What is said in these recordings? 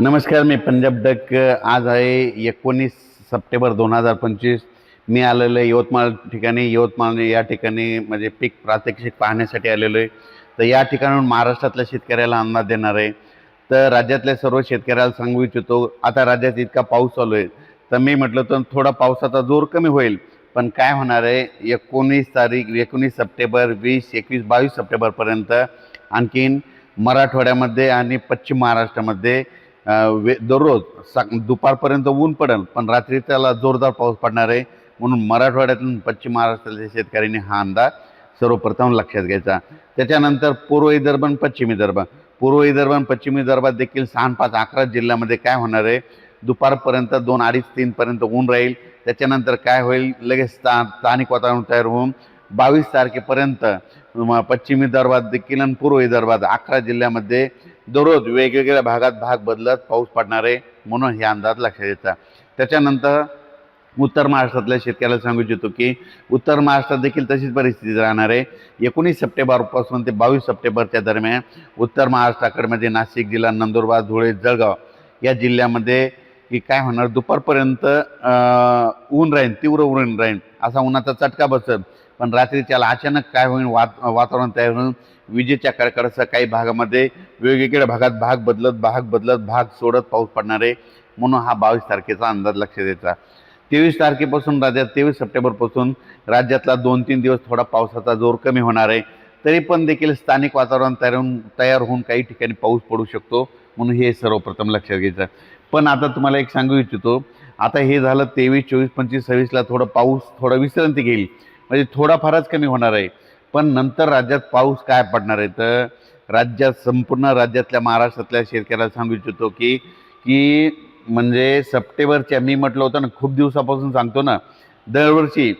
नमस्कार मी पंजाब डक आज आहे एकोणीस सप्टेंबर दोन हजार पंचवीस. मी आलेलो आहे यवतमाळ ठिकाणी. यवतमाळ या ठिकाणी म्हणजे पीक प्रात्यक्षिक पाहण्यासाठी आलेलो आहे. तर या ठिकाणाहून महाराष्ट्रातल्या शेतकऱ्याला अंदाज देणार आहे. तर राज्यातल्या सर्व शेतकऱ्याला सांगू इच्छितो आता राज्यात इतका पाऊस चालू आहे. तर मी म्हटलं तर थोडा पावसाचा जोर कमी होईल. पण काय होणार आहे? एकोणीस तारीख एकोणीस सप्टेंबर वीस एकवीस बावीस सप्टेंबरपर्यंत आणखीन मराठवाड्यामध्ये आणि पश्चिम महाराष्ट्रामध्ये वे दररोज सा दुपारपर्यंत ऊन पडेल पण रात्री त्याला जोरदार पाऊस पडणार आहे. म्हणून मराठवाड्यातून पश्चिम महाराष्ट्रातील शेतकऱ्यांनी हा अंदाज सर्वप्रथम लक्षात घ्यायचा. त्याच्यानंतर पूर्व विदर्भ आणि पश्चिम विदर्भ पूर्व विदर्भ आणि पश्चिम विदर्भात देखील सहा पाच अकरा जिल्ह्यामध्ये काय होणार आहे? दुपारपर्यंत दोन अडीच तीनपर्यंत ऊन राहील. त्याच्यानंतर काय होईल? लगेच स्था स्थानिक वातावरण तयार होऊन बावीस तारखेपर्यंत पश्चिम विदर्भात देखील आणि पूर्व विदर्भात अकरा जिल्ह्यामध्ये दररोज वेगवेगळ्या भागात भाग बदलत पाऊस पडणार आहे म्हणून हे अंदाज लक्षात येतात. त्याच्यानंतर उत्तर महाराष्ट्रातल्या शेतकऱ्याला सांगू इच्छितो की उत्तर महाराष्ट्रात देखील तशीच परिस्थिती राहणार. आहे एकोणीस सप्टेंबरपासून ते बावीस सप्टेंबरच्या दरम्यान उत्तर महाराष्ट्राकडे म्हणजे नाशिक जिल्हा नंदुरबार धुळे जळगाव या जिल्ह्यामध्ये की काय होणार? दुपारपर्यंत ऊन राहील तीव्र ऊन राहील असा उन्हाचा चटका बसेल. पण रात्री त्याला अचानक काय होईल वात वातावरण तयार होऊन विजेच्या कडकडाचा काही भागामध्ये वेगवेगळ्या भागात भाग बदलत भाग बदलत भाग सोडत पाऊस पडणार आहे म्हणून हा बावीस तारखेचा अंदाज लक्षात द्यायचा तेवीस तारखेपासून राज्यात तेवीस सप्टेंबरपासून राज्यातला दोन तीन दिवस थोडा पावसाचा जोर कमी होणार आहे. तरी पण देखील स्थानिक वातावरण तयार होऊन तयार होऊन काही ठिकाणी पाऊस पडू शकतो म्हणून हे सर्वप्रथम लक्षात घ्यायचं. पण आता तुम्हाला एक सांगू इच्छितो आता हे झालं तेवीस चोवीस पंचवीस सव्वीसला थोडं पाऊस थोडा विश्रांती घेईल. म्हणजे थोडाफारच कमी होणार आहे. पण नंतर राज्यात पाऊस काय पडणार आहे? तर राज्यात संपूर्ण राज्यातल्या महाराष्ट्रातल्या शेतकऱ्याला सांगू इच्छितो की की म्हणजे सप्टेंबरच्या मी म्हटलं होतं ना खूप दिवसापासून सांगतो ना दरवर्षी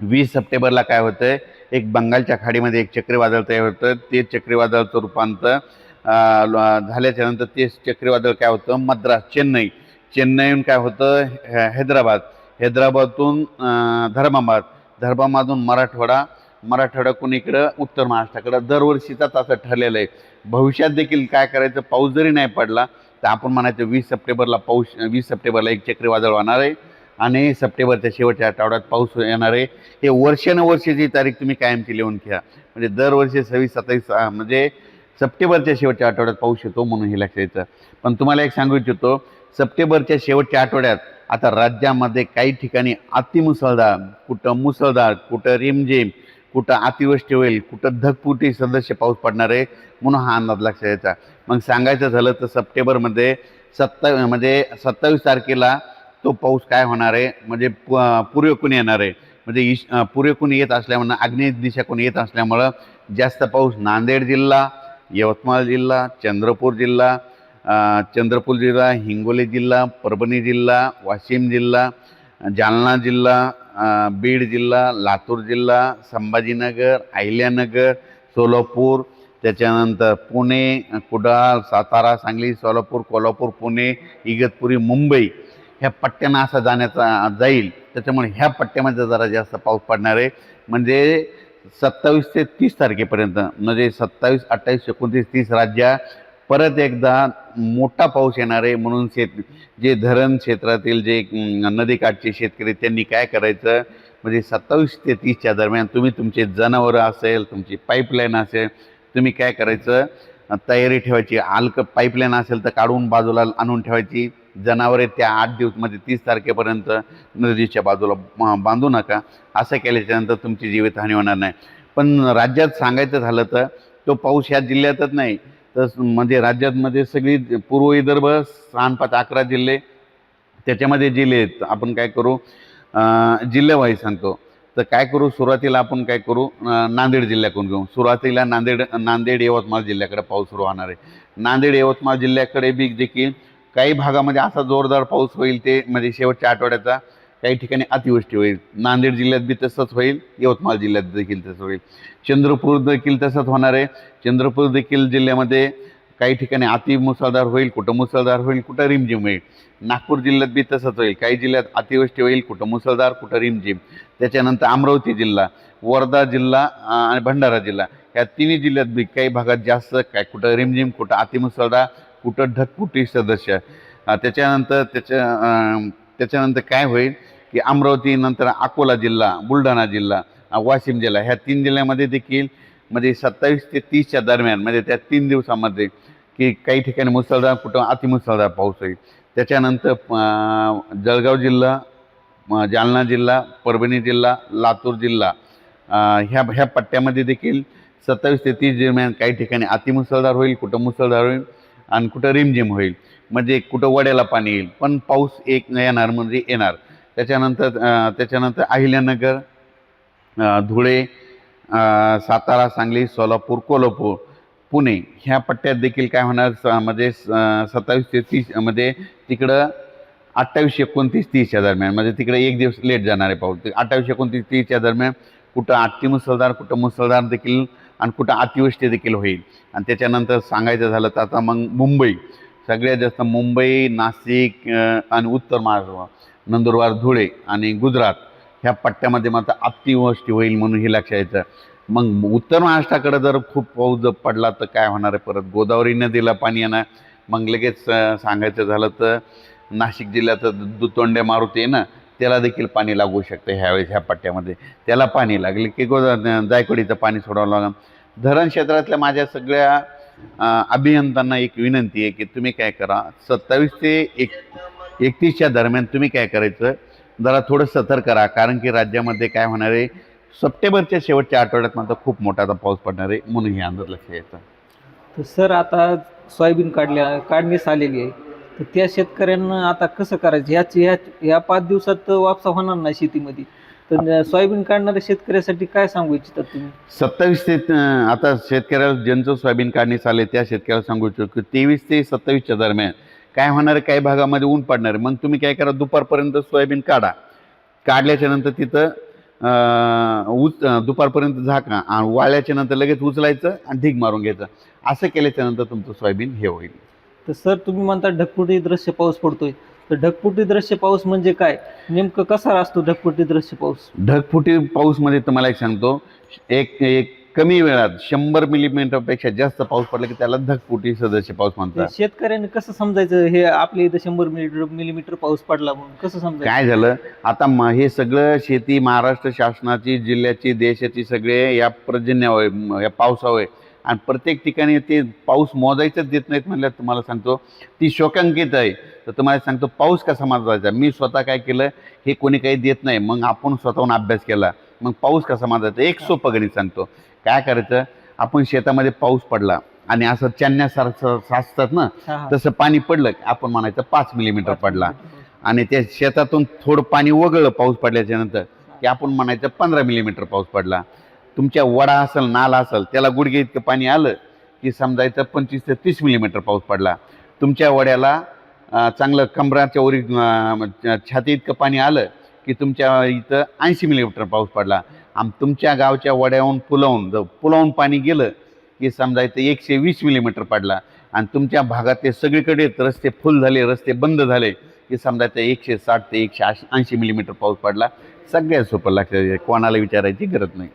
वीस सप्टेंबरला काय होतं एक बंगालच्या खाडीमध्ये एक चक्रीवादळ तयार होतं. ते चक्रीवादळाचं रूपांतर झाल्याच्यानंतर ल- ते चक्रीवादळ काय होतं? मद्रास चेन्नई. चेन्नईहून काय होतं? हैदराबाद. हैदराबादतून धर्माबाद. धर्माबादून मराठवाडा. मराठवाडा इकडं? उत्तर महाराष्ट्राकडं. दरवर्षीचाच असं ठरलेलं आहे. भविष्यात देखील काय करायचं? पाऊस जरी नाही पडला तर आपण म्हणायचं वीस सप्टेंबरला पाऊस वीस सप्टेंबरला एक चक्रीवादळ होणार आहे. आणि सप्टेंबरच्या शेवटच्या आठवड्यात पाऊस येणार आहे. हे वर्षानुवर्षीची तारीख तुम्ही कायमची लिहून घ्या. म्हणजे दरवर्षी सव्वीस सत्तावीस म्हणजे सप्टेंबरच्या शेवटच्या आठवड्यात पाऊस येतो म्हणून हे लक्षात येतं. पण तुम्हाला एक सांगू इच्छितो सप्टेंबरच्या शेवटच्या आठवड्यात आता राज्यामध्ये काही ठिकाणी अतिमुसळधार कुठं मुसळधार कुठं रिमझिम कुठं अतिवृष्टी होईल कुठं धगपुटी सदस्य पाऊस पडणार आहे म्हणून हा अंदाज लक्षात यायचा मग सांगायचं झालं तर सप्टेंबरमध्ये सत्ता म्हणजे सत्तावीस तारखेला तो पाऊस काय होणार आहे? म्हणजे पु येणार आहे. म्हणजे ईश पूर्वेकून येत असल्यामुळं आग्नेय दिशाकून येत असल्यामुळं जास्त पाऊस नांदेड जिल्हा यवतमाळ जिल्हा चंद्रपूर जिल्हा चंद्रपूर जिल्हा हिंगोली जिल्हा परभणी जिल्हा वाशिम जिल्हा जालना जिल्हा बीड जिल्हा लातूर जिल्हा संभाजीनगर अहिल्यानगर सोलापूर त्याच्यानंतर पुणे कुडाळ सातारा सांगली सोलापूर कोल्हापूर पुणे इगतपुरी मुंबई ह्या पट्ट्यांना असा जाण्याचा जाईल. त्याच्यामुळे ह्या पट्ट्यामध्ये जरा जास्त पाऊस पडणार आहे. म्हणजे सत्तावीस ते तीस तारखेपर्यंत म्हणजे सत्तावीस अठ्ठावीस एकोणतीस तीस राज्या परत एकदा मोठा पाऊस येणार आहे म्हणून शेत जे धरण क्षेत्रातील जे नदीकाठचे शेतकरी त्यांनी काय करायचं? म्हणजे सत्तावीस ते तीसच्या दरम्यान तुम्ही तुमचे जनावरं असेल तुमची पाईपलाईन असेल तुम्ही काय करायचं? तयारी ठेवायची. आल्क पाईपलाईन असेल तर काढून बाजूला आणून ठेवायची. जनावरे त्या आठ दिवस म्हणजे तीस तारखेपर्यंत नदीच्या बाजूला बांधू नका. असं केल्याच्यानंतर तुमची जीवितहानी होणार नाही. पण राज्यात सांगायचं झालं तर तो पाऊस ह्या जिल्ह्यातच नाही. तर म्हणजे राज्यातमध्ये सगळी पूर्व विदर्भ सहा पाच अकरा जिल्हे त्याच्यामध्ये जिल्हे आहेत. आपण काय करू? अं, जिल्हेवाईज सांगतो. तर काय करू? सुरुवातीला आपण काय करू? नांदेड जिल्ह्याकडून घेऊ. सुरुवातीला नांदेड नांदेड यवतमाळ जिल्ह्याकडे पाऊस सुरू होणार आहे. नांदेड यवतमाळ जिल्ह्याकडे बी देखील काही भागामध्ये असा जोरदार पाऊस होईल ते म्हणजे शेवटच्या आठवड्याचा काही ठिकाणी अतिवृष्टी होईल. नांदेड जिल्ह्यात बी तसंच होईल यवतमाळ जिल्ह्यात देखील तसं होईल. चंद्रपूर देखील तसंच होणार आहे. चंद्रपूर देखील जिल्ह्यामध्ये काही ठिकाणी अति मुसळधार होईल कुठं मुसळधार होईल कुठं रिमझिम होईल. नागपूर जिल्ह्यात बी तसंच होईल. काही जिल्ह्यात अतिवृष्टी होईल कुठं मुसळधार कुठं रिमझिम. त्याच्यानंतर अमरावती जिल्हा वर्धा जिल्हा आणि भंडारा जिल्हा. ह्या तिन्ही जिल्ह्यात बी काही भागात जास्त काय कुठं रिमझिम कुठं अतिमुसळधार कुठं ढकपुटी सदस्य त्याच्यानंतर त्याच्या त्याच्यानंतर काय होईल की अमरावती नंतर अकोला जिल्हा बुलढाणा जिल्हा वाशिम जिल्हा ह्या तीन जिल्ह्यामध्ये देखील म्हणजे सत्तावीस ते तीसच्या दरम्यान म्हणजे त्या तीन दिवसामध्ये की काही ठिकाणी मुसळधार कुठं अतिमुसळधार पाऊस होईल. त्याच्यानंतर जळगाव जिल्हा जालना जिल्हा परभणी जिल्हा लातूर जिल्हा ह्या ह्या पट्ट्यामध्ये देखील सत्तावीस ते तीस दरम्यान काही ठिकाणी अतिमुसळधार होईल कुठं मुसळधार होईल. आणि कुठं रिमझिम होईल. म्हणजे कुठं वड्याला पाणी येईल. पण पाऊस एक येणार म्हणजे येणार. त्याच्यानंतर त्याच्यानंतर अहिल्यानगर धुळे सातारा सांगली सोलापूर कोल्हापूर पुणे ह्या पट्ट्यात देखील काय होणार? स- म्हणजे स- सत्तावीस ते तीसमध्ये तिकडं अठ्ठावीस एकोणतीस तीसच्या दरम्यान म्हणजे तिकडे एक दिवस लेट जाणार आहे पाऊस. ते अठ्ठावीस एकोणतीस तीसच्या दरम्यान कुठं अति मुसळधार कुठं मुसळधार देखील आणि कुठं अतिवृष्टी देखील होईल. आणि त्याच्यानंतर सांगायचं झालं तर आता मग मुंबई. सगळ्यात जास्त मुंबई नाशिक आणि उत्तर महाराष्ट्र नंदुरबार धुळे आणि गुजरात ह्या पट्ट्यामध्ये मात्र अतिवृष्टी होईल म्हणून हे लक्षात यायचं मग उत्तर महाराष्ट्राकडे जर खूप पाऊस जर पडला तर काय होणार आहे परत? गोदावरी नदीला पाणी येणार. मग लगेच सांगायचं झालं तर नाशिक जिल्ह्यात दुतोंड्या मारुती आहे ना त्याला देखील पाणी लागू शकतं ह्यावेळेस ह्या पट्ट्यामध्ये. त्याला पाणी लागले. की गोदा जायकवाडीचं पाणी सोडावं लागेल. धरण क्षेत्रातल्या माझ्या सगळ्या अभियंत्यांना एक विनंती आहे की तुम्ही काय करा सत्तावीस ते एक एकतीसच्या दरम्यान तुम्ही काय करायचं जरा थोडं सतर्क करा कारण की राज्यामध्ये काय होणार आहे सप्टेंबरच्या शेवटच्या आठवड्यात मात्र खूप मोठा आता पाऊस पडणार आहे म्हणून हे अंदाज लक्ष येतं. तर सर आता सोयाबीन काढल्या काढणीस आलेली आहे. तर त्या शेतकऱ्यांना आता कसं करायचं? ह्याच ह्या ह्या पाच दिवसात वापसा होणार नाही शेतीमध्ये. तर सोयाबीन काढणाऱ्या शेतकऱ्यासाठी काय सांगू इच्छितात तुम्ही? सत्तावीस ते अं, आता शेतकऱ्याला ज्यांचं सोयाबीन काढणीस आले त्या शेतकऱ्याला सांगू इच्छितो की तेवीस ते सत्तावीसच्या दरम्यान काय होणार आहे काही भागामध्ये ऊन पडणार आहे. मग तुम्ही काय करा दुपारपर्यंत सोयाबीन काढा. काढल्याच्या नंतर तिथं अं, उच अं, दुपारपर्यंत झाका आणि वाळल्याच्या नंतर लगेच उचलायचं आणि ढीग मारून घ्यायचं. असं केल्याच्यानंतर तुमचं सोयाबीन हे होईल. तर सर तुम्ही म्हणता ढगफुटी दृश्य पाऊस पडतोय. तर ढगफुटी दृश्य पाऊस म्हणजे काय? नेमकं कसा असतो ढगफुटी दृश्य पाऊस? ढगफुटी पाऊसमध्ये तुम्हाला एक सांगतो एक एक कमी वेळात शंभर मिलीमीटरपेक्षा जास्त पाऊस पडला की त्याला ढगफुटी सदस्य पाऊस म्हणतात. शेतकऱ्यांनी कसं समजायचं? हे आपल्या इथं शंभर मिलीमीटर मिलीमीटर पाऊस पडला म्हणून कसं समजायचं? काय झालं? आता हे सगळं शेती महाराष्ट्र शासनाची जिल्ह्याची देशाची सगळे या पर्जन्यावर या पावसावर आणि प्रत्येक ठिकाणी ते पाऊस मोजायचंच देत नाहीत म्हणल्यावर तुम्हाला सांगतो ती शोकांकित आहे. तर तुम्हाला सांगतो पाऊस कसा मोजायचा मी स्वतः काय केलं हे कोणी काही देत नाही. मग आपण स्वतःहून अभ्यास केला. मग पाऊस कसा मोजायचा एक सोपं गणित सांगतो. काय करायचं? आपण शेतामध्ये पाऊस पडला आणि असं चांदण्यासारखं साचतात ना. तसं पाणी पडलं की आपण म्हणायचं पाच मिलीमीटर पडला. आणि त्या शेतातून थोडं पाणी वगळलं पाऊस पडल्याच्या नंतर की आपण म्हणायचं पंधरा मिलीमीटर पाऊस पडला. तुमच्या वडा असेल नाला असेल त्याला गुडघे इतकं पाणी आलं की समजायचं पंचवीस ते तीस मिलीमीटर पाऊस पडला. तुमच्या वड्याला चांगलं कमराच्या वरी छाती इतकं पाणी आलं की तुमच्या इथं ऐंशी मिलीमीटर पाऊस पडला. आम तुमच्या गावच्या वड्याहून पुलावून जर पुलावून पाणी गेलं की समजायचं एकशे वीस मिलीमीटर पडला. आणि तुमच्या भागात ते सगळीकडे रस्ते फुल झाले रस्ते बंद झाले की समजायचं एकशे साठ ते एकशे ऐंशी मिलीमीटर पाऊस पडला. सगळ्यात सोपं लागतं कोणाला विचारायची गरज नाही.